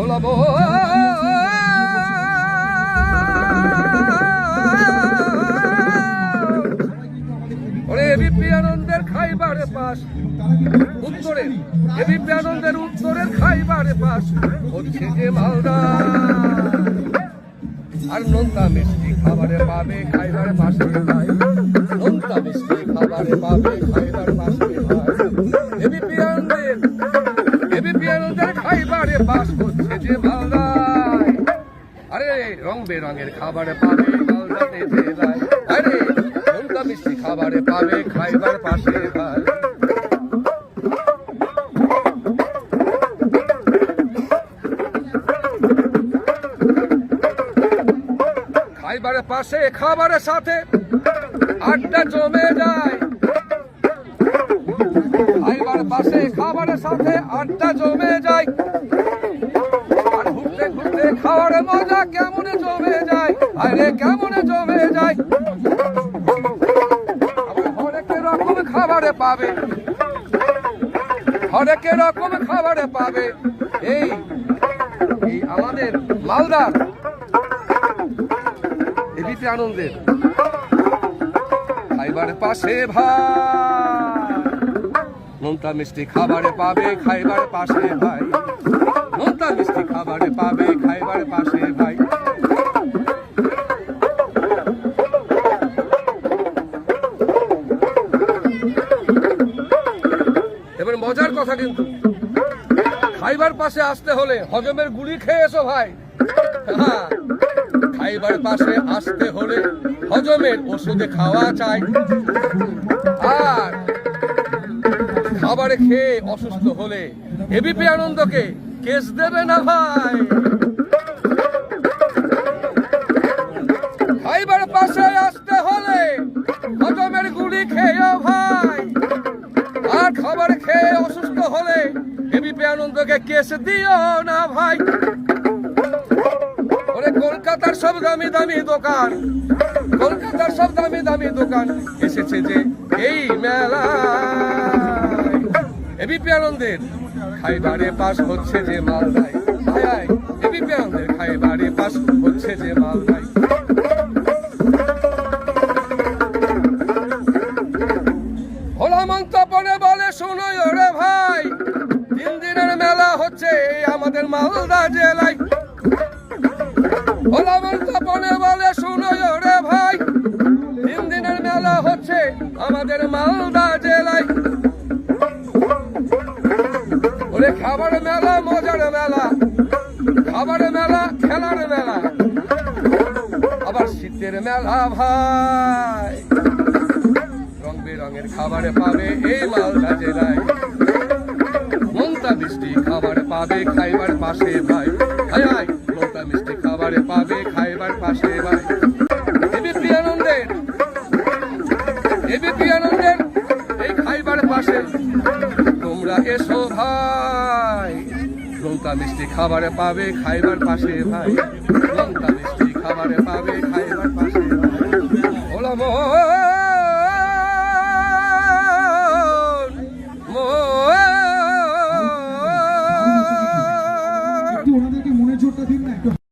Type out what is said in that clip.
ভোলাবো ABP আনন্দের খাইবারে পাশ। উত্তরে, ABP আনন্দের উত্তরের খাইবারে পাশ। হচ্ছে যে মালদা। আর নোনতা মিষ্টি খাবারে পাবে, খাইবারে পাশে নোনতা মিষ্টি খাবারে পাবে, খাইবার পাশে এবিপি আনন্দের এবিপি আনন্দের খাইবারে পাশ হচ্ছে যে মালদায়। আরে, রং বেরঙের খাবারে পাবে আরে মিষ্টি খাবারে পাবে খাইবার পাশে ভাই খাইবারের পাশে খাবারের সাথে আড্ডা জমে যায়। সাথে আড্ডা জমে যায়। আর ঘুরতে ঘুরতে খাওয়ার মজা কেমন জমে যায়? আরে কেমন জমে যায়? হরেক রকম খাবারে পাবে। হরেক রকম খাবারে পাবে। এই এই আমাদের মালদার এবিপি আনন্দের। খাইবার পাশে ভাই নোনতা মিষ্টি খাবারে পাবে খাইবার পাশে ভাই। নোনতা মিষ্টি খাবারে পাবে খাইবার পাশে ভাই। এবার মজার কথা কিন্তু। খাইবার পাশে আসতে হলে হজমের গুলি খেয়ে এসো ভাই। হ্যাঁ খাইবার পাশে আসতে হলে হজমের ওষুধে খাওয়া চাই। খাবারে খেয়ে অসুস্থ হলে এবিপি আনন্দকে কেস দেবে না ভাই। খাইবার পাশে আসতে হলে হজমের গুলি খেয়েও ভাই। আর খাবার খেয়ে অসুস্থ হলে এবিপি আনন্দকে কেস দিও না ভাই। ওরে কলকাতার সব দামি দামি দোকান, কলকাতার সব দামি দামি দোকান এসেছে যে এই মেলা এবিপি আনন্দের খাইবারে পাস হচ্ছে যে এবিপি আনন্দের খাইবারে পাস হচ্ছে যে শোনো ভাই, তিন দিনের মেলা হচ্ছে আমাদের মালদা জেলায়। বলে, শোনো রে ভাই, তিন দিনের মেলা হচ্ছে আমাদের মালদা ওরে খাবার মেলা, মজার মেলা। খাবার মেলা, খেলার মেলা। আবার শীতের মেলা, ভাই। রং বেরঙের খাবারে পাবে এই মালদা জেলায়। মমতা মিষ্টি খাবারে পাবে খাইবার পাশে ভাই। হাই হাই, মমতা মিষ্টি খাবারে পাবে খাইবার পাশে ভাই। এবিপি আনন্দের এবিপি আনন্দের, এই খাইবার পাশে। তোমরা এসো ভাই লঙ্কা মিষ্টি খাবারে পাবে খাইবার পাশে ভাই। লঙ্কা